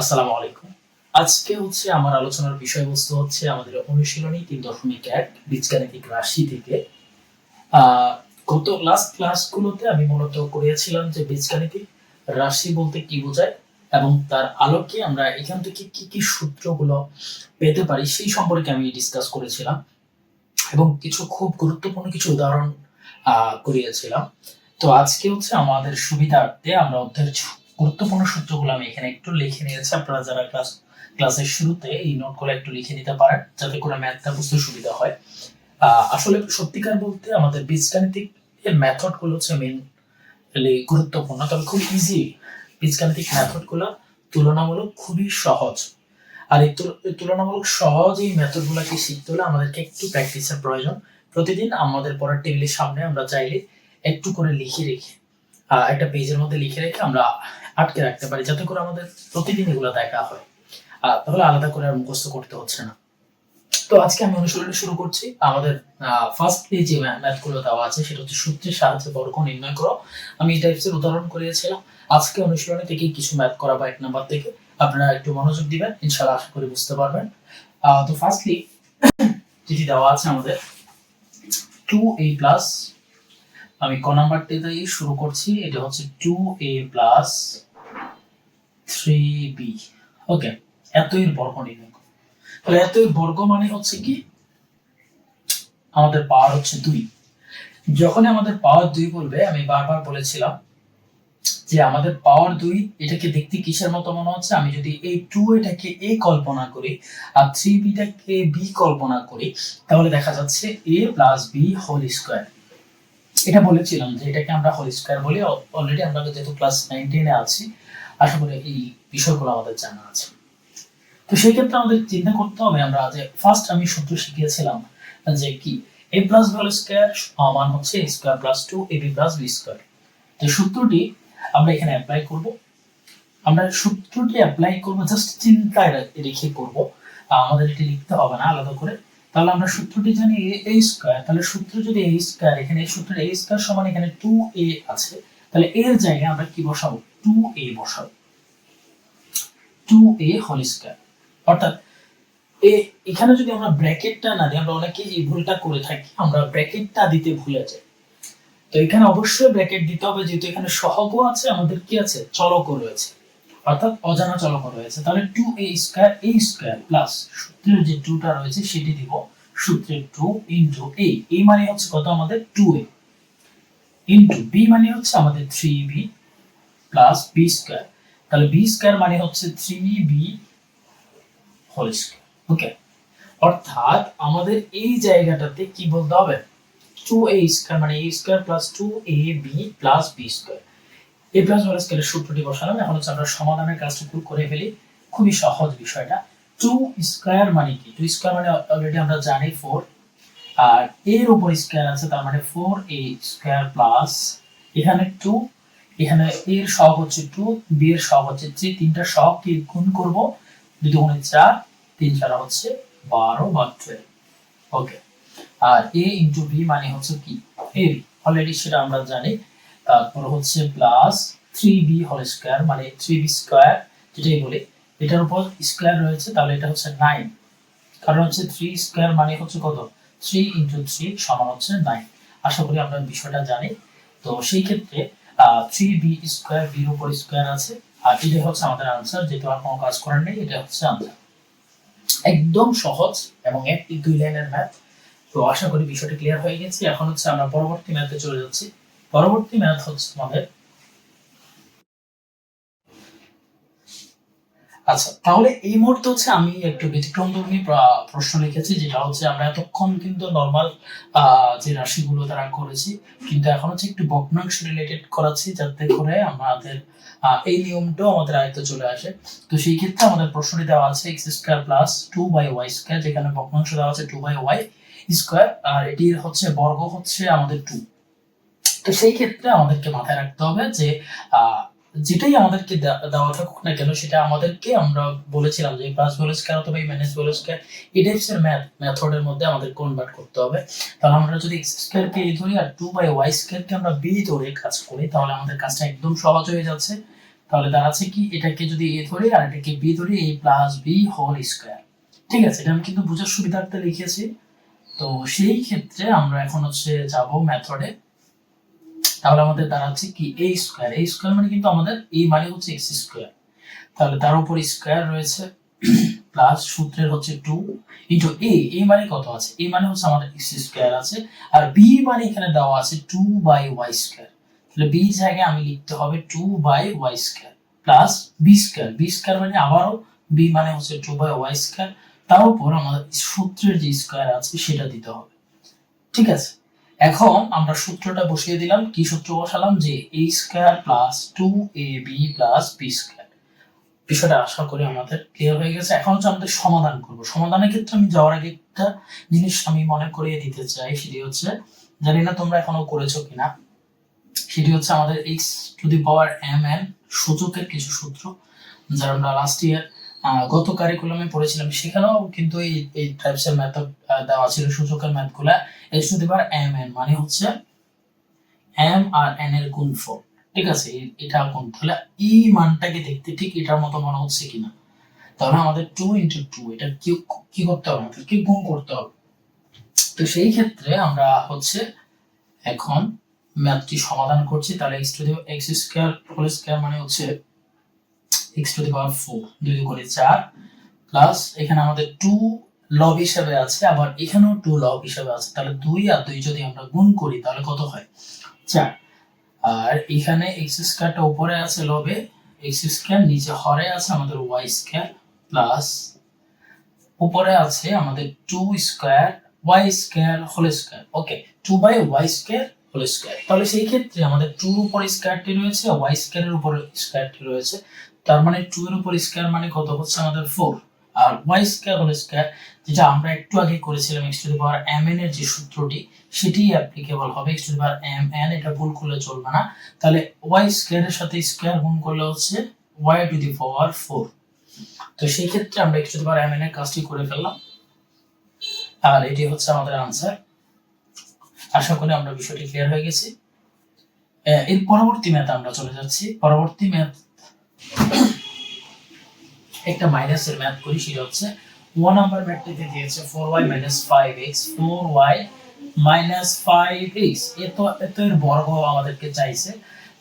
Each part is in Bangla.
আসসালামু আলাইকুম। আজকে হচ্ছে আমার আলোচনার বিষয়বস্তু হচ্ছে আমাদের অনুশীলনী তিন দশমিক এক, বীজগাণিতিক রাশি থেকে। গত লাস্ট ক্লাসগুলোতে আমি মূলত করিয়েছিলাম যে বীজগাণিতিক রাশি বলতে কি বোঝায় এবং তার আলোকে আমরা এখান থেকে কি কি সূত্রগুলো পেতে পারি সেই সম্পর্কে আমি ডিসকাস করেছিলাম এবং কিছু খুব গুরুত্বপূর্ণ কিছু উদাহরণ করিয়েছিলাম। তো আজকে হচ্ছে আমাদের সুবিধার্থে আমরা অধ্যায়ের গুরুত্বপূর্ণ সূত্রগুলো আমি এখানে একটু লিখে নিয়েছি। আপনারা যারা ক্লাস ক্লাসের শুরুতে এই নোটগুলো একটু লিখে নিতে পারেন, যাতে করে ম্যাথটা বুঝতে সুবিধা হয়। আসলে সত্যিকার বলতে আমাদের বীজগাণিতিক এর মেথডগুলো হচ্ছে মেনলি গুরুত্বপূর্ণ। তবে খুব ইজি বীজগাণিতিক মেথডগুলো তুলনামূলক খুবই সহজ। আর এই তুলনামূলক সহজ এই মেথড গুলাকে শিখতে হলে আমাদেরকে একটু প্র্যাকটিসের প্রয়োজন। প্রতিদিন আমাদের পড়ার টেবিলের সামনে আমরা চাইলে একটু করে লিখে রেখে একটা পেজের মধ্যে লিখে রেখে আমরা আটকে রাখতে পারি, যাতে করে আমাদের প্রতিদিন এগুলো দেখা হয়। তাহলে আলাদা করে আর মুখস্থ করতে হচ্ছে না। তো আজকে আমি অনুশীলন শুরু করছি। আমাদের ফার্স্ট যে ম্যাথগুলো দেওয়া আছে, সেটা হচ্ছে সূত্রের সাহায্যে বর্গ নির্ণয় করো। আমি এই টাইপসের উদাহরণ করিয়েছিলাম। আজকে অনুশীলনী থেকে কিছু ম্যাথ করাবো এক নাম্বার থেকে আপনারা একটু মনোযোগ দিবেন, ইনশাআল্লাহ আশা করি বুঝতে পারবেন। তো ফার্স্টলি যেটি দেওয়া আছে আমাদের। টু এ প্লাস আমি ক নাম্বারটি দিয়ে শুরু করছি, এটা হচ্ছে two A plus three B okay এতই বর্গ নির্ণয়। তাহলে এতই বর্গ মানে হচ্ছে কি? আমাদের পাওয়ার হচ্ছে দুই। যখন আমাদের পাওয়ার দুই বলবে, আমি বারবার বলেছিলাম যে আমাদের পাওয়ার দুই, এটাকে দেখতে কিসের মতো মনে হচ্ছে? আমি যদি এই টু এটাকে এ কল্পনা করি আর থ্রি বিটাকে বি কল্পনা করি, তাহলে দেখা যাচ্ছে A plus B whole square এটা বলেছিলাম যে এটাকে আমরা হোল স্কোয়ার বলি। অলরেডি আমরা যেহেতু ক্লাস নাইনটিনে আছি, আশা করি এই বিষয়গুলো আমাদের জানা আছে। তো সেই ক্ষেত্রে আমাদের চিন্তা করতে হবে আমরা যে ফার্স্ট আমি সূত্র শিখিয়েছিলাম যে কি? এ প্লাস হোল স্কোয়ার মান হচ্ছে A square plus two A B plus B square তো সূত্রটি আমরা এখানে অ্যাপ্লাই করব। আমরা সূত্রটি অ্যাপ্লাই করব জাস্ট চিন্তায় রেখে করব আমাদের এটি লিখতে হবে না, আলাদা করে। তাহলে আমরা সূত্রটি জানি এ স্কোয়ার। তাহলে সূত্র যদি এ স্কোয়ার, এখানে সূত্রের এ স্কোয়ার সমান এখানে টু এ আছে। তাহলে এর জায়গায় আমরা কি বসাবো? টু এ বসাবো। টু এ হোল স্কোয়ার অর্থাৎ এ, এখানে যদি আমরা ব্র্যাকেটটা না দিই, আমরা অনেকে এই ভুলটা করে থাকি, আমরা ব্র্যাকেটটা দিতে ভুলে যাই। তো এখানে অবশ্যই ব্র্যাকেট দিতে হবে, যেহেতু এখানে সহগও আছে, আমাদের কি আছে? চলকও রয়েছে। অর্থাৎ অজানা চলক রয়েছে। তাহলে two A square A square plus সূত্রের যে টুটা রয়েছে, সেটি দিব সূত্রের টু ইন্টু এ এই মানে হচ্ছে কত আমাদের? টু এ ইন্টু বি মানে হচ্ছে আমাদের three B plus B square তাহলে বি স্কোয়ার মানে হচ্ছে three B whole square okay অর্থাৎ আমাদের এই জায়গাটাতে কি বলতে হবে? টু এ স্কোয়ার মানে A square plus two A B plus B square A plus whole স্কোয়ারের সূত্রটি বসালাম। এখন হচ্ছে আমরা সমাধানের কাজটা একটু করে ফেলি। খুবই সহজ বিষয়টা। টু স্কোয়ার মানে কি? টু স্কোয়ার মানে অলরেডি আমরা জানি ফোর আর এর উপর স্কোয়ার আছে, তার মানে ফোর এ স্কোয়ার প্লাস এখানে টু এখানে এর সহগ হচ্ছে টু বি এর সহগ হচ্ছে থ্রি তিনটা সহগ কি গুণ করব। দুই গুণে চার, তিন চার হচ্ছে বারো বা টুয়েলভ ওকে আর এ ইন্টু বি মানে হচ্ছে কি? এ অলরেডি সেটা আমরা জানি। তারপর হচ্ছে plus three B whole square মানে থ্রি বি স্কোয়ার যেটাই বলি, এটার উপর স্কোয়ার রয়েছে, তাহলে এটা হচ্ছে নাইন কারণ হচ্ছে থ্রি স্কোয়ার মানে হচ্ছে কত? থ্রি ইন্টু থ্রি সমান হচ্ছে নাইন আশা করি আমরা বিষয়টা জানি তো সেই ক্ষেত্রে থ্রি বি স্কোয়ার বির উপর স্কোয়ার আছে। আর এটাই হচ্ছে আমাদের আনসার যেহেতু আর কোনো কাজ করার নেই, এটা হচ্ছে আনসার একদম সহজ এবং একটি দুই লাইনের ম্যাথ তো আশা করি বিষয়টা ক্লিয়ার হয়ে গেছে। এখন হচ্ছে আমরা পরবর্তী ম্যাথে চলে যাচ্ছি। পরবর্তী ম্যাথ হচ্ছে আমাদের আচ্ছা তাহলে এই মুহূর্তে হচ্ছে আমি একটু ব্যতিক্রমধর্মী প্র- প্রশ্ন লিখেছি, যেটা হচ্ছে আমরা এতক্ষণ কিন্তু নর্মাল যে রাশিগুলো তারা করেছি, কিন্তু এখন হচ্ছে একটু ভগ্নাংশ রিলেটেড করাচ্ছি, যাতে করে আমাদের এই নিয়মটাও আমাদের আয়ত্তে চলে আসে। তো সেই ক্ষেত্রে আমাদের প্রশ্নটি দেওয়া আছে X square plus two by Y square যেখানে ভগ্নাংশ দেওয়া আছে টু বাই ওয়াই স্কোয়ার আর এটির হচ্ছে বর্গ হচ্ছে আমাদের টু তো সেই ক্ষেত্রে আমাদেরকে মাথায় রাখতে হবে যে যেটাই আমাদেরকে দেওয়া থাকুক না কেন, সেটা আমাদেরকে আমরা বলেছিলাম যে প্লাস বল স্কয়ার অথবা মাইনাস বল স্কয়ার এই টাইপসের ম্যাথ মেথডের মধ্যে আমাদের কনভার্ট করতে হবে। তাহলে আমরা যদি এক্স স্কয়ারকে এই ধরি আর টু বাই ওয়াই স্কয়ারকে আমরা বি ধরে কাজ করি, তাহলে আমাদের কাজটা একদম সহজ হয়ে যাচ্ছে। তাহলে দাঁড়াচ্ছে কি, এটাকে যদি এ ধরি আর এটাকে বি ধরি A plus B whole square ঠিক আছে, এটা আমি কিন্তু বোঝার সুবিধার্থে লিখেছি। তো সেই ক্ষেত্রে আমরা এখন হচ্ছে যাব মেথডে তাহলে আমাদের দাঁড়াচ্ছে কি এ স্কোয়ার এ স্কোয়ার মানে কিন্তু আমাদের এই মানে হচ্ছে এক্স স্কোয়ার তাহলে তার উপর স্কোয়ার রয়েছে প্লাস সূত্রের হচ্ছে টু ইন্টু এ এই মানে কত আছে? এ মানে হচ্ছে আমাদের এক্স স্কোয়ার আছে, আর বি মানে এখানে দেওয়া আছে টু বাই ওয়াই স্কোয়ার তাহলে বি জায়গায় আমি লিখতে হবে two by Y square plus B square B square মানে আবারও বি মানে হচ্ছে টু বাই ওয়াই স্কোয়ার তার উপর আমাদের সূত্রের যে স্কোয়ার আছে সেটা দিতে হবে। ঠিক আছে? এখন আমরা সূত্রটা বসিয়ে দিলাম, কি সূত্র বসালাম? যে A square plus two A B plus B square বিষয়টা আশা করি আমাদের ক্লিয়ার হয়ে গেছে। এখন হচ্ছে আমাদের সমাধান করব। সমাধানের ক্ষেত্রে আমি যাওয়ার আগে একটা জিনিস আমি মনে করিয়ে দিতে চাই, সেটি হচ্ছে, জানি না তোমরা এখনও করেছ কিনা, সেটি হচ্ছে আমাদের X to the power M N সূচকের কিছু সূত্র, যারা আমরা লাস্ট ইয়ার গত কারিকুলামে পড়েছিলাম। সেখানেও কিন্তু এই এই টাইপসের মেথড দেওয়া ছিল সূচকের ম্যাথগুলা এক্স টু এম এন মানে হচ্ছে এম আর এন এর গুণফল। ঠিক আছে? এটা কোন? তাহলে এই মানটাকে দেখতে ঠিক এটার মতো মনে হচ্ছে কিনা? তাহলে আমাদের টু ইন্টু টু এটা কি কি করতে হবে? আমাদেরকে গুণ করতে হবে। তো সেই ক্ষেত্রে আমরা হচ্ছে এখন ম্যাথটি সমাধান করছি। তাহলে X to the X square whole square মানে হচ্ছে X to the power four দুই করে চার প্লাস এখানে আমাদের টু লব হিসাবে আছে, আবার এখানেও টু লব হিসাবে আছে, তাহলে দুই আর দুই যদি আমরা গুণ করি, তাহলে কত হয়? চার। আর এখানে এক্স স্কোয়ারটা উপরে আছে লবে এক্স স্কোয়ার নিচে হরে আছে আমাদের ওয়াই স্কোয়ার প্লাস উপরে আছে আমাদের two square Y square whole square okay two by Y square whole square তাহলে সেই ক্ষেত্রে আমাদের টুর উপর স্কোয়ারটি রয়েছে ওয়াই স্কোয়ারের উপর স্কোয়ারটি রয়েছে তার মানে টু এর উপর স্কোয়ার মানে কত? হচ্ছে আমাদের ফোর আর ওয়াই স্কোয়ার হোল স্কোয়ার যেটা আমরা একটু আগে করেছিলাম X to the power M N এর যে সূত্রটি সেটি অ্যাপ্লিকেবল হবে X to the power M N এটা ভুল করলে চলবে না। তাহলে ওয়াই স্কোয়ারের সাথে স্কোয়ার গুণ করলে হচ্ছে Y to the power four তো সেই ক্ষেত্রে আমরা X to the power M N এর কাজটি করে ফেললাম। আর এটি হচ্ছে আমাদের আনসার আশা করি আমরা বিষয়টি ক্লিয়ার হয়ে গেছি। এর পরবর্তী ম্যাথ আমরা চলে যাচ্ছি। পরবর্তী ম্যাথ একটা মাইনাসের ম্যাথ করি, সেটা হচ্ছে ওয়ান নাম্বার ম্যাথটিতে দিয়েছে four Y minus five X four Y minus five X এত এত এর বর্গ আমাদেরকে চাইছে।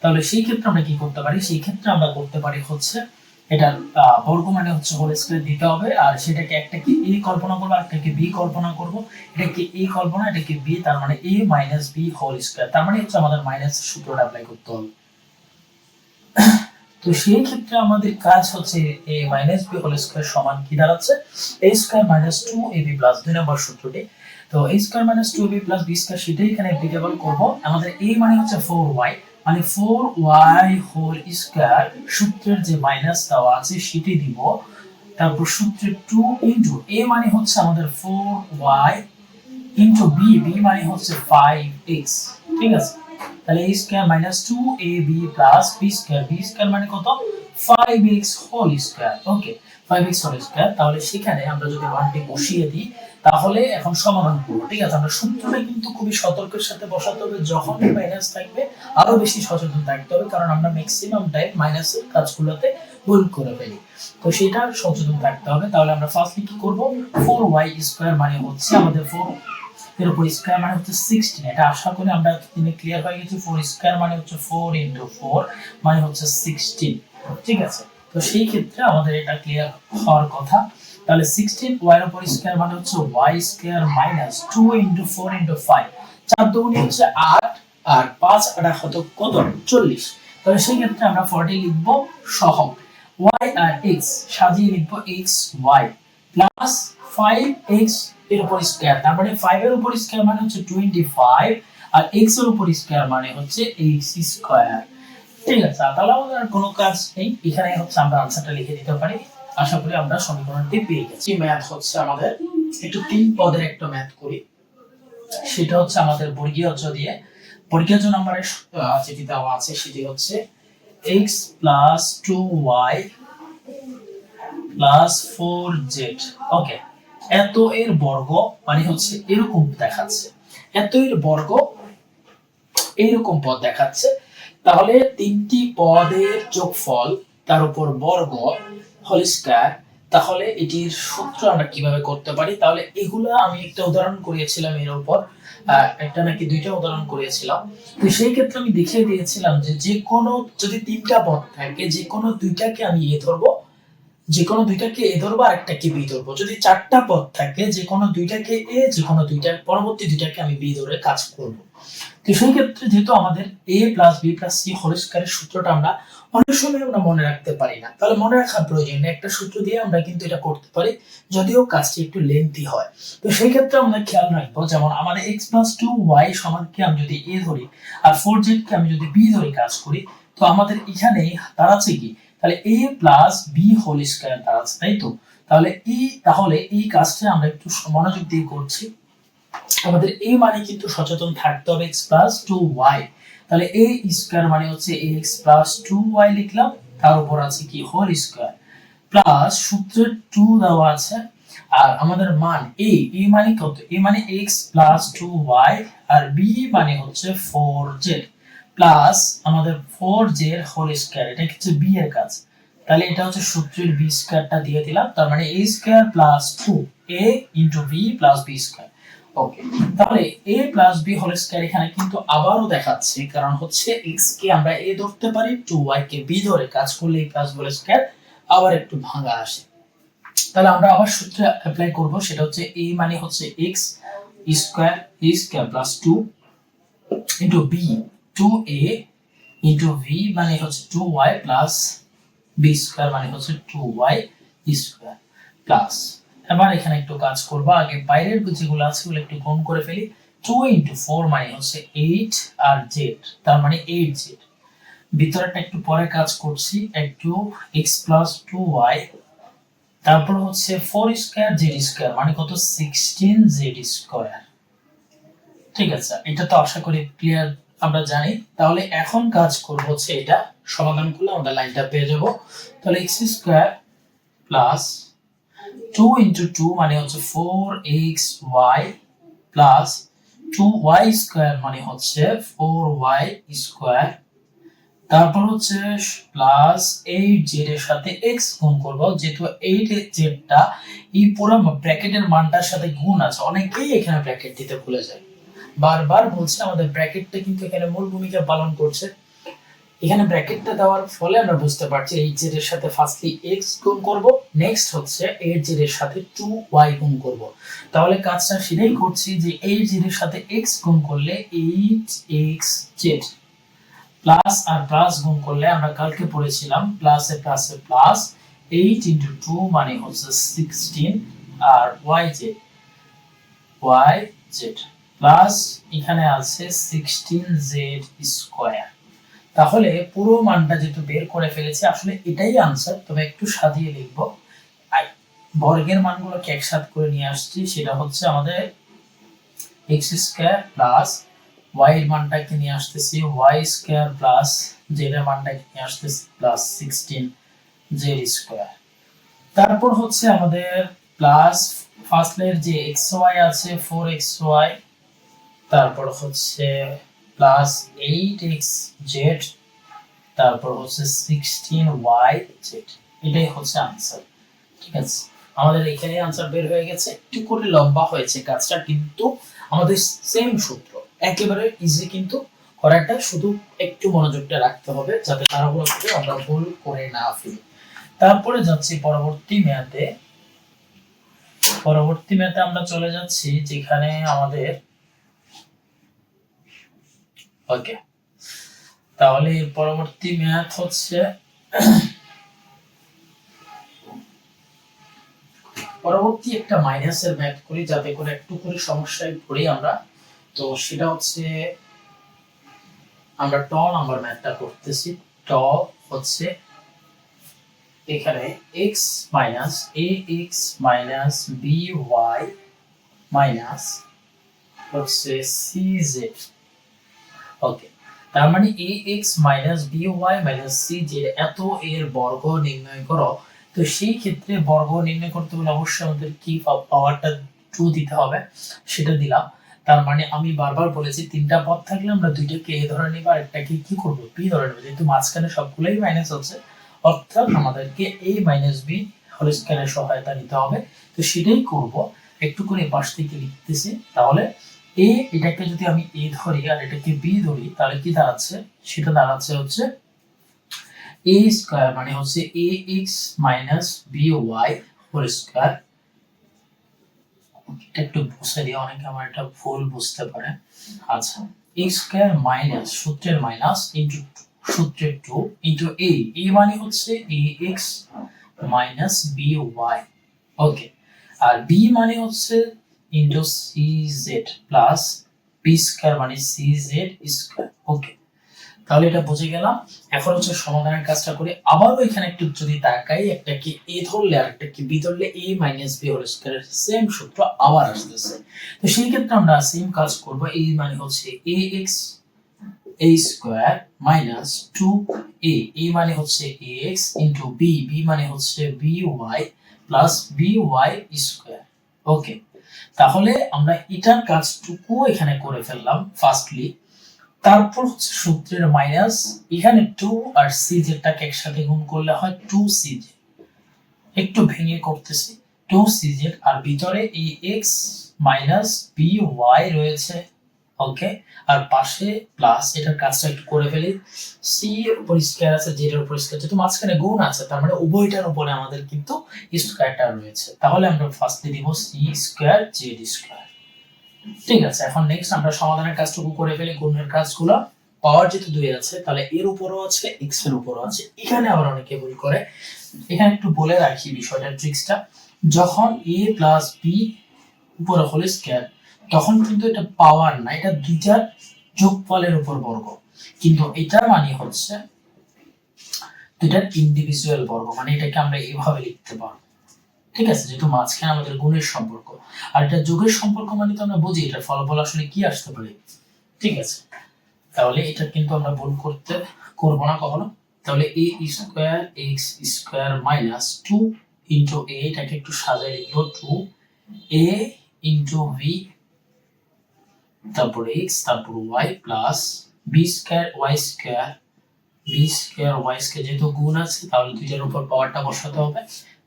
তাহলে সেই ক্ষেত্রে আমরা কি করতে পারি? সেই ক্ষেত্রে আমরা করতে পারি হচ্ছে এটার বর্গ মানে হচ্ছে হোল স্কয়ার দিতে হবে। আর সেটাকে একটাকে এ কল্পনা করব একটাকে বি কল্পনা করব। এটাকে এ কল্পনা এটাকে বি, তার মানে A minus B whole square তার মানে হচ্ছে আমাদের মাইনাস সূত্রটা অ্যাপ্লাই করতে হবে। তো সেই ক্ষেত্রে আমাদের কাজ হচ্ছে A minus B whole square সমান কি দাঁড়াচ্ছে? A square minus two A B plus দুই নম্বর সূত্রটি। তো A square minus two B plus B square সেটাই এখানে অ্যাপ্লিকেবল করব। আমাদের এ মানে হচ্ছে ফোর ওয়াই মানে ফোর ওয়াই হোল স্কয়ার সূত্রের যে মাইনাস দেওয়া আছে সেটি দিব। তারপর সূত্রে টু ইন্টু এ মানে হচ্ছে আমাদের four Y into B B মানে হচ্ছে ফাইভ এক্স ঠিক আছে? তাহলে a square minus two A B plus B square B square মানে কত? Five X whole square okay five X whole square তাহলে সেখানে আমরা যদি ওয়ানটি বসিয়ে দিই, তাহলে এখন সমাধান করব, ঠিক আছে? আমরা সূত্রটা কিন্তু খুবই সতর্কের সাথে বসাতে হবে যখন মাইনাস থাকবে, আরও বেশি সচেতন থাকতে হবে, কারণ আমরা ম্যাক্সিমাম টাইম মাইনাসের কাজগুলোতে ভুল করে ফেলি। তো সেটা সচেতন থাকতে হবে। তাহলে আমরা ফার্স্টলি কি করব? ফোর ওয়াই স্কয়ার মানে হচ্ছে আমাদের ফোর এর উপর স্কয়ার মানে হচ্ছে সিক্সটিন এটা আশা করি আমরা তিনি ক্লিয়ার হয়ে গেছি। ফোর স্কয়ার মানে হচ্ছে ফোর ইন্টু ফোর মানে হচ্ছে সিক্সটিন ঠিক আছে? তো সেই ক্ষেত্রে আমাদের এটা ক্লিয়ার হওয়ার কথা। তাহলে সিক্সটিন ওয়াই উপর স্কয়ার মানে হচ্ছে Y square minus two into four into five চার দুগুণি হচ্ছে আট, আর পাঁচ আটা কত? কত? চল্লিশ। তাহলে সেই ক্ষেত্রে আমরা ফর্টি লিখব সহ ওয়াই আর এক্স সাজিয়ে লিখব এক্স ওয়াই প্লাস ফাইভ এক্সের উপর স্কয়ার তার মানে ফাইভ এর উপর স্কয়ার মানে হচ্ছে টোয়েন্টি ফাইভ আর এক্সের উপর স্কয়ার মানে হচ্ছে এক্স স্কয়ার ঠিক আছে তাহলে আমাদের কোনো কাজ নেই, এখানে হচ্ছে আমরা আনসারটা লিখে দিতে পারি। আশা করি আমরা সমীকরণটি পেয়ে গেছি। ম্যাথ হচ্ছে আমাদের একটু তিন পদের একটা ম্যাথ করি। সেটা হচ্ছে আমাদের বর্গীয় অজ দিয়ে বর্গীয় অজ নাম্বারের যেটি দেওয়া আছে সেটি হচ্ছে x plus two Y plus four Z okay এত এর বর্গ মানে হচ্ছে এরকম দেখাচ্ছে। এত এর বর্গ এইরকম পদ দেখাচ্ছে। তাহলে তিনটি পদের যোগফল তার উপর বর্গ হোল স্কয়ার, তাহলে এটির সূত্র আমরা কীভাবে করতে পারি? তাহলে এগুলা আমি একটা উদাহরণ করিয়েছিলাম এর উপর। একটা নাকি দুইটা উদাহরণ করিয়েছিলাম। তো সেই ক্ষেত্রে আমি দেখিয়ে দিয়েছিলাম যে যে কোনো যদি তিনটা পদ থাকে যে কোনো দুইটাকে আমি এ ধরবো যে কোনো দুইটাকে এ ধরবো আর একটাকে বি ধরবো। যদি চারটা পদ থাকে যে কোনো দুইটাকে এ যে কোনো দুইটা পরবর্তী দুইটাকে আমি বি ধরে কাজ করব। তো সেই ক্ষেত্রে যেহেতু আমাদের A plus B plus C whole স্কয়ারের সূত্রটা আমরা অনেক সময় আমরা মনে রাখতে পারি না। তাহলে মনে রাখার প্রয়োজন একটা সূত্র দিয়ে আমরা কিন্তু এটা করতে পারি, যদিও কাজটি একটু লেন্থি হয়। তো সেই ক্ষেত্রে আমরা খেয়াল রাখব, যেমন আমাদের এক্স প্লাস টু ওয়াই সমানকে আমি যদি এ ধরি, আর ফোর জেড কে আমি যদি বি ধরে কাজ করি, তো আমাদের এখানে দাঁড়াচ্ছে কি? তাহলে A plus B whole square দাঁড়াচ্ছে তাই তো? তাহলে এই তাহলে এই কাজটা আমরা একটু মনোযোগ দিয়ে করছি। আমাদের এই মানে কিন্তু সচেতন থাকতে হবে এক্স প্লাস টু ওয়াই তাহলে এ স্কয়ার মানে হচ্ছে এক্স প্লাস টু ওয়াই লিখলাম, তার উপর আছে কি? হোল স্কয়ার প্লাস সূত্রের টু দেওয়া আছে, আর আমাদের মান এ এ মানে কত? এ মানে এক্স প্লাস টু ওয়াই আর বি মানে হচ্ছে ফোর জেড প্লাস আমাদের ফোর জেড হোল স্কয়ার এটা হচ্ছে বি এর কাজ। তাহলে এটা হচ্ছে সূত্রের বি স্কয়ারটা দিয়ে দিলাম, তার মানে A square plus two A into B plus B square okay তাহলে a plus B whole square এখানে কিন্তু আবারও দেখাচ্ছে, কারণ হচ্ছে x কে আমরা a ধরতে পারি 2y কে b ধরে কাজ করলে a প্লাস হোল স্কয়ার আবার একটু ভাঙা আসে। তাহলে আমরা আবার সূত্র অ্যাপ্লাই করব, সেটা হচ্ছে a মানে হচ্ছে x square a square plus 2 into b 2a into v মানে হচ্ছে 2y প্লাস b স্কয়ার মানে হচ্ছে 2y স্কয়ার প্লাস এবার এখানে একটু কাজ করব। আগে বাইরের যেগুলো আছে, ওগুলো একটু কম করে ফেলি। টু ইন্টু ফোর মানে হচ্ছে এইট আর জেড তার মানে এইট জেড ভিতরেটা একটু পরে কাজ করছি, একটু এক্স প্লাস টু ওয়াই তারপর হচ্ছে ফোর স্কোয়ার জেড স্কোয়ার মানে কত? সিক্সটিন জেড স্কোয়ার ঠিক আছে, এটা তো আশা করি ক্লিয়ার আমরা জানি, তাহলে এখন কাজ করব হচ্ছে এটা, সমাধান করলে আমরা লাইনটা পেয়ে যাব। তাহলে X square plus two into two মানে হচ্ছে four X Y plus two Y square মানে হচ্ছে ফোর ওয়াই স্কোয়ার তারপর হচ্ছে প্লাস এইট জেড এর সাথে এক্স গুণ করব, যেহেতু এইট জেডটা এই পুরো ব্র্যাকেটের মানটার সাথে গুণ আছে, অনেকেই এখানে ব্র্যাকেট দিতে ভুলে যায়। বারবার বলছে, আমাদের ব্র্যাকেটটা কিন্তু এখানে মূল ভূমিকা পালন করছে। এখানে ব্র্যাকেটটা দেওয়ার ফলে আমরা বুঝতে পারছি এইট জেড এর সাথে ফার্স্টলি এক্স গুণ করব নেক্সট হচ্ছে এইট জেড এর সাথে টু ওয়াই গুণ করব। তাহলে কাজটা সেটাই করছি যে এইট জেড এর সাথে এক্স গুণ করলে এইট এক্স জেড প্লাস আর প্লাস গুণ করলে আমরা কালকে পড়েছিলাম প্লাসে প্লাসে প্লাস এইট ইন্টু টু মানে হচ্ছে সিক্সটিন আর Y Z Y Z plus এখানে আছে সিক্সটিন জেড স্কোয়ার তাহলে পুরো মানটা যেহেতু বের করে ফেলেছি, আসলে এটাই আনসার তবে একটু সাজিয়ে লিখব। বর্গের মানগুলোকে একসাথে করে নিয়ে আসছি, সেটা হচ্ছে আমাদের এক্স স্কোয়ার প্লাস ওয়াই এর মানটাকে নিয়ে আসতেছি ওয়াই স্কোয়ার প্লাস জেড এর মানটাকে নিয়ে আসতেছি প্লাস সিক্সটিন জেড স্কোয়ার তারপর হচ্ছে আমাদের প্লাস ফার্স্টের যে এক্স ওয়াই আছে ফোর এক্স ওয়াই তারপর হচ্ছে প্লাস এইট এক্স জেড তারপর হচ্ছে সিক্সটিন ওয়াই জেড এটাই হচ্ছে আনসার ঠিক আছে? আমাদের এখানে আনসার বের হয়ে গেছে। একটু করে লম্বা হয়েছে কাজটা, কিন্তু আমাদের সেম সূত্র, একেবারে ইজি কিন্তু করাটা, শুধু একটু মনোযোগটা রাখতে হবে, যাতে তাড়াহুড়ো করে আমরা ভুল করে না ফেলি। তারপরে যাচ্ছি পরবর্তী মেয়াদে পরবর্তী মেয়াদে আমরা চলে যাচ্ছি, যেখানে আমাদের ওকে তাহলে পরবর্তী ম্যাথ হচ্ছে পরবর্তী একটা মাইনাসের ম্যাথ করি যাতে করে একটু করে সমস্যায় পড়ি আমরা। তো সেটা হচ্ছে আমরা ট নাম্বার ম্যাথটা করতেছি। ট হচ্ছে এখানে x minus A X minus B Y minus হচ্ছে সি জেড ওকে তার মানে A X minus B Y minus C যে এত এর বর্গ নির্ণয় করো, তো সেই ক্ষেত্রে বর্গ নির্ণয় করতে হলে অবশ্যই আমাদের কি পাওয়ারটা টু দিতে হবে, সেটা দিলাম। তার মানে আমি বারবার বলেছি তিনটা পদ থাকলে আমরা দুইটাকে এ ধরে নিব আর একটাকে কি করব? বি ধরে নেব যেহেতু মাঝখানে সবগুলোই মাইনাস হচ্ছে অর্থাৎ আমাদেরকে এ মাইনাস বি হোল স্কয়ারের সহায়তা নিতে হবে। তো সেটাই করব। একটু করে পাশ থেকে লিখতেছি, তাহলে এ এটাকে যদি আমি এ ধরি আর এটাকে বি ধরি, তাহলে কি দাঁড়াচ্ছে? সেটা দাঁড়াচ্ছে হচ্ছে এ স্কয়ার মানে হচ্ছে A X minus B Y whole square এটা একটু বুঝে দিয়ে অনেকে আমার এটা ভুল বুঝতে পারে। আচ্ছা এক্স স্কয়ার মাইনাস সূত্রের মাইনাস ইন্টু সূত্রের টু ইন্টু এ এ মানে হচ্ছে a x minus b y okay R B মানে হচ্ছে into c z plus b square মানে সি জেড স্কয়ার ওকে তাহলে এটা বুঝে গেলাম। এখন হচ্ছে সমাধানের কাজটা করে আবারও এখানে একটু যদি তাকাই, একটা কি এ ধরলে আর একটা কি বি ধরলে a minus b whole square same সূত্র আবার আসতেছে। তো সেই ক্ষেত্রে আমরা সেম কাজ করব। এ মানে হচ্ছে a x a square minus two a a মানে হচ্ছে a x into b b মানে হচ্ছে b y plus b y square okay তাহলে আমরা এটার কাজটুকু এখানে করে ফেললাম ফার্স্টলি তারপর হচ্ছে সূত্রের মাইনাস এখানে টু আর সি জেডটাকে একসাথে গুণ করলে হয় টু সি একটু ভেঙে করতেছি টু সি আর ভিতরে এই এক্স মাইনাস বি ওয়াই রয়েছে। ওকে আর পাশে প্লাস এটার কাজটা একটু করে ফেলি। সি পরিষ্কার আছে জেড এর পরিষ্কার যেহেতু মাঝখানে গুণ আছে, তার মানে উভয়টার উপরে আমাদের কিন্তু স্কোয়ারটা রয়েছে। তাহলে আমরা ফার্স্টে দিব সি স্কোয়ার জেড স্কোয়ার ঠিক আছে, এখন নেক্সট আমরা সমাধানের কাজটুকু করে ফেলি, গুণের কাজগুলো। পাওয়ার যেহেতু দুই আছে, তাহলে এর উপরও আছে এক্সের উপরও আছে। এখানে আবার অনেকে ভুল করে। এখানে একটু বলে রাখি বিষয়টা ট্রিক্সটা যখন এ প্লাস বি উপরে হলে স্কয়ার তখন কিন্তু এটা পাওয়ার না, এটা দুইটার যোগফলের উপর বর্গ। কিন্তু এটা মানে হচ্ছে দুইটার ইন্ডিভিজুয়াল বর্গ মানে এটাকে আমরা এইভাবে লিখতে পারব। ঠিক আছে? যেহেতু মাঝখানে আমাদের গুণের সম্পর্ক। আর এটা যোগের সম্পর্ক মানে তো আমরা বুঝি, এটার ফলাফল আসলে কি আসতে পারে। ঠিক আছে? তাহলে এটা কিন্তু আমরা ভুল করতে করব না কখনো। তাহলে a square x square minus two into এটাকে একটু সাজাই লিখব টু এ ইন্টু ভি তারপর এক্স তারপর y plus b square y square b square y square যেহেতু গুণ আছে, তাহলে দুইটার উপর পাওয়ারটা বসাতে হবে।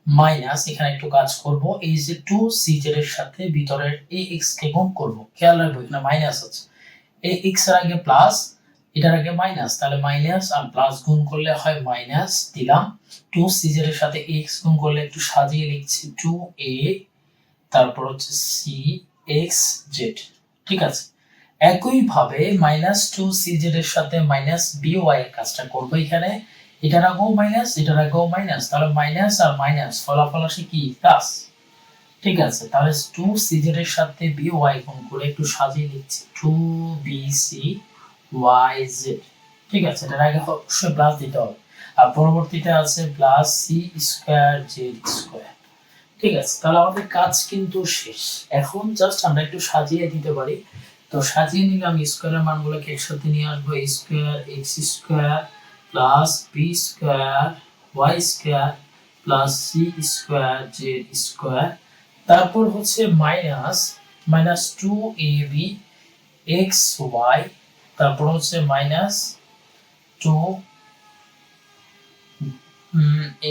মাইনাস এখানে একটু কাজ করব, এই যে টু সি এর সাথে ভিতরের এ এক্স কে গুণ করব। খেয়াল রাখব, এখানে মাইনাস আছে। এ এক্সের আগে প্লাস এটার আগে মাইনাস তাহলে মাইনাস আর প্লাস গুণ করলে হয় মাইনাস দিলাম। টু সি এর সাথে এক্স গুণ করলে একটু সাজিয়ে লিখছি টু এ তারপর হচ্ছে সি এক্স জেড ঠিক আছে। একইভাবে মাইনাস টু সি জেড এর সাথে মাইনাস বি ওয়াই এর কাজটা করব এখানে। এটার আগেও মাইনাস এটার আগেও মাইনাস তাহলে মাইনাস আর মাইনাস ফলাফল আসে কি? প্লাস ঠিক আছে, তাহলে টু সিজের এর সাথে বি ওয়াই গুণ করে একটু সাজিয়ে লিখছি two b c y z ঠিক আছে, এটার আগে অবশ্যই প্লাস দিতে হবে। আর পরবর্তীতে আছে plus c square z square ঠিক আছে, তাহলে আমাদের কাজ কিন্তু শেষ। এখন জাস্ট আমরা একটু সাজিয়ে দিতে পারি। তো সাজিয়ে নিলে আমি স্কোয়ারের মানগুলোকে, একসাথে নিয়ে আসব square x square plus b square y square plus c square z square তারপর হচ্ছে minus minus two a b x y তারপর হচ্ছে minus two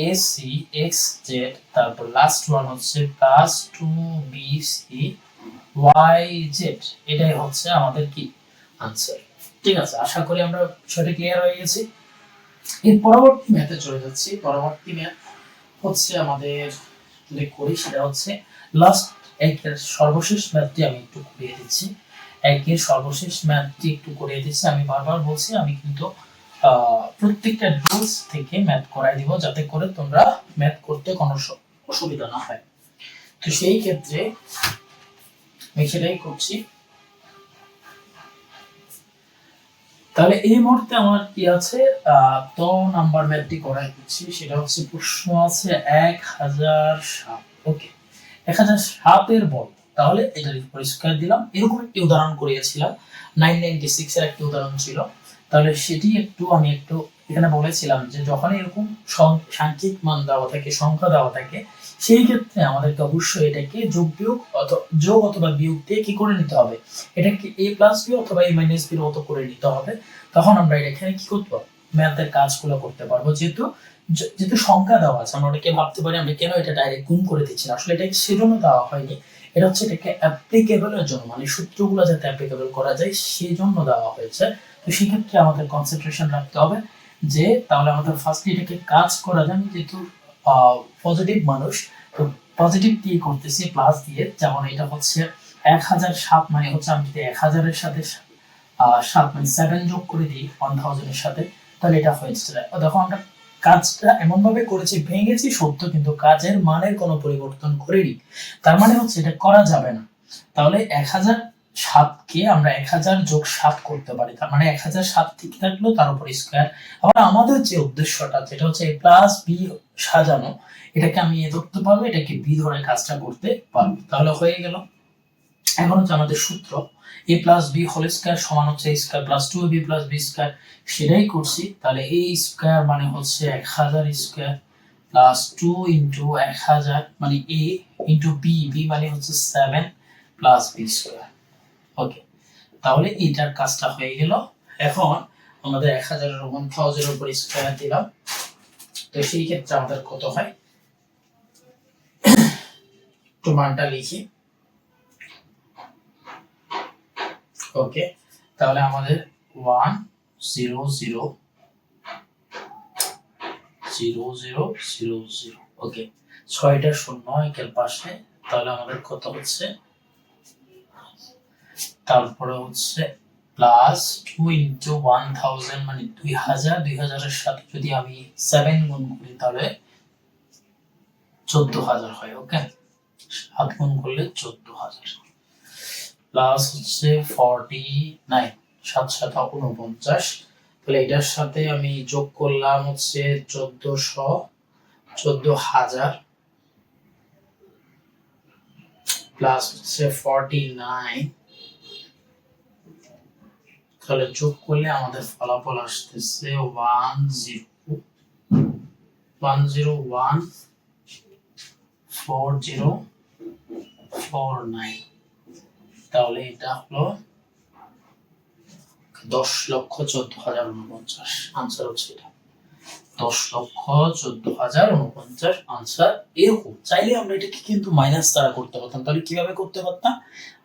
a c x z তারপর লাস্ট ওয়ান হচ্ছে plus two b c y z এটাই হচ্ছে আমাদের কি আনসার ঠিক আছে, আশা করি আমরা বিষয়টা ক্লিয়ার হয়ে গেছি। এর পরবর্তী ম্যাথে চলে যাচ্ছি। পরবর্তী ম্যাথ হচ্ছে আমাদের যদি করি, সেটা হচ্ছে লাস্ট একের সর্বশেষ ম্যাথটি আমি একটু করিয়ে দিচ্ছি। একের সর্বশেষ ম্যাথটি একটু করিয়ে দিচ্ছি। আমি বারবার বলছি, আমি কিন্তু প্রত্যেকটা রুলস থেকে ম্যাথ করাই দিব যাতে করে তোমরা ম্যাথ করতে কোনো অসুবিধা না হয়। তো সেই ক্ষেত্রে আমি সেটাই করছি। তাহলে এই মুহূর্তে আমার কি আছে? তো নাম্বার ম্যাথটি করাই দিচ্ছি। সেটা হচ্ছে প্রশ্ন আছে এক হাজার সাত। ওকে এক হাজার সাতের বল। তাহলে এটা পরিষ্কার দিলাম। এরকম একটি উদাহরণ করিয়েছিলাম। নাইন নাইনটি সিক্স এর একটি উদাহরণ ছিল। তাহলে সেটি একটু আমি একটু এখানে বলেছিলাম যে যখন এরকম সাংখ্যিক মান দেওয়া থাকে, সংখ্যা দেওয়া থাকে, সেই ক্ষেত্রে আমাদেরকে অবশ্যই এটাকে যোগ বিয়োগ যোগ অথবা বিয়োগ দিয়ে কি করে নিতে হবে? এটাকে এ প্লাস বি অথবা এ মাইনাস বির মতো করে নিতে হবে। তখন আমরা এখানে কি করতে পারব ম্যাথের কাজগুলো করতে পারব। যেহেতু যেহেতু সংখ্যা দেওয়া আছে, আমরা অনেকে ভাবতে পারি আমরা কেন এটা ডাইরেক্ট গুণ করে দিচ্ছি না। আসলে এটা সেজন্য দেওয়া হয়নি। এটা হচ্ছে এটাকে অ্যাপ্লিকেবলের জন্য মানে সূত্রগুলো যাতে অ্যাপ্লিকেবল করা যায় সেই জন্য দেওয়া হয়েছে। তো সেক্ষেত্রে আমাদের কনসেন্ট্রেশন রাখতে হবে যে, তাহলে আমাদের ফার্স্টে এটাকে কাজ করা যায়, আমি যেহেতু পজিটিভ মানুষ, তো পজিটিভ দিয়ে করতেছি প্লাস দিয়ে, যেমন এটা হচ্ছে এক হাজার সাত মানে হচ্ছে আমি যদি এক হাজারের সাথে সাত মানে সেভেন যোগ করে দিই ওয়ান থাউজেন্ডের সাথে, তাহলে এটা হয়েছে দেখো, আমরা কাজটা এমন ভাবে করেছি, ভেঙেছি সত্য, কিন্তু কাজের মানের কোনো পরিবর্তন করিনি। তার মানে হচ্ছে এটা করা যাবে না। তাহলে এক হাজার সাতকে আমরা এক হাজার যোগ সাত করতে পারি। তার মানে এক হাজার সাত ঠিক থাকল তার উপর স্কোয়ার আবার আমাদের যে উদ্দেশ্যটা যেটা হচ্ছে প্লাস বি সাজানো, এটাকে আমি এ ধরতে পারব, এটাকে বি ধরে কাজটা করতে পারব। তাহলে হয়ে গেল। এখন হচ্ছে আমাদের সূত্র। A plus b whole square সমান হচ্ছে square plus two b plus b square সেটাই করছি। তাহলে এ স্কোয়ার মানে হচ্ছে এক হাজার স্কোয়ার প্লাস টু ইন্টু এক হাজার মানে এ ইন্টু বি বি মানে হচ্ছে seven plus b square okay তাহলে এটার কাজটা হয়ে গেল। এখন আমাদের এক হাজারের ওয়ান থাউজেন্ড উপর স্কোয়ার দিলাম। তো সেই ক্ষেত্রে আমাদের কত হয়? একটু মানটা লিখি। ওকে তাহলে আমাদের one zero zero zero zero zero zero okay ছয়টা শূন্য একের পাশে তাহলে আমাদের কত হচ্ছে? তারপরে হচ্ছে plus two into one thousand মানে দুই হাজার, দুই হাজারের সাথে যদি আমি সেভেন গুণ করি তাহলে চোদ্দ হাজার হয় ওকে সাত গুণ করলে চোদ্দ হাজার। প্লাস হচ্ছে ফর্টি নাইন সাত সাত উনপঞ্চাশ তাহলে এটার সাথে আমি যোগ করলাম হচ্ছে চোদ্দশো, চোদ্দ হাজার। প্লাস হচ্ছে ফর্টি নাইন তাহলে যোগ করলে আমাদের ফলাফল আসতেছে one zero one zero one four zero four nine তাহলে এটা হলো দশ লক্ষ চোদ্দ হাজার উনপঞ্চাশ আনসার হচ্ছে এটা। দশ লক্ষ চোদ্দ হাজার উনপঞ্চাশ আনসার এরকম চাইলে আমরা এটাকে কিন্তু মাইনাস দ্বারা করতে পারতাম। তাহলে কীভাবে করতে পারতাম?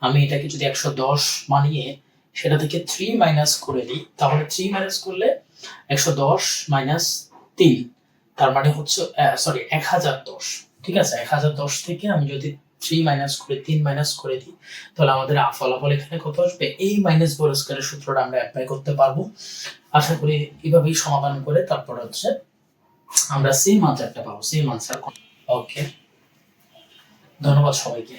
আমি এটাকে যদি একশো দশ মানিয়ে সেটা থেকে থ্রি মাইনাস করে দিই, তাহলে থ্রি মাইনাস করলে একশো দশ মাইনাস তিন, তার মানে হচ্ছে সরি এক হাজার দশ, ঠিক আছে? এক হাজার দশ থেকে আমি যদি থ্রি মাইনাস করে, তিন মাইনাস করে দিই, তাহলে আমাদের ফলাফল এখানে কত আসবে? এই মাইনাস বড় সূত্রটা আমরা অ্যাপ্লাই করতে পারব। আশা করি এভাবেই সমাধান করে তারপর হচ্ছে আমরা সেম আনসারটা পাবো সেম আনসার ওকে ধন্যবাদ সবাইকে।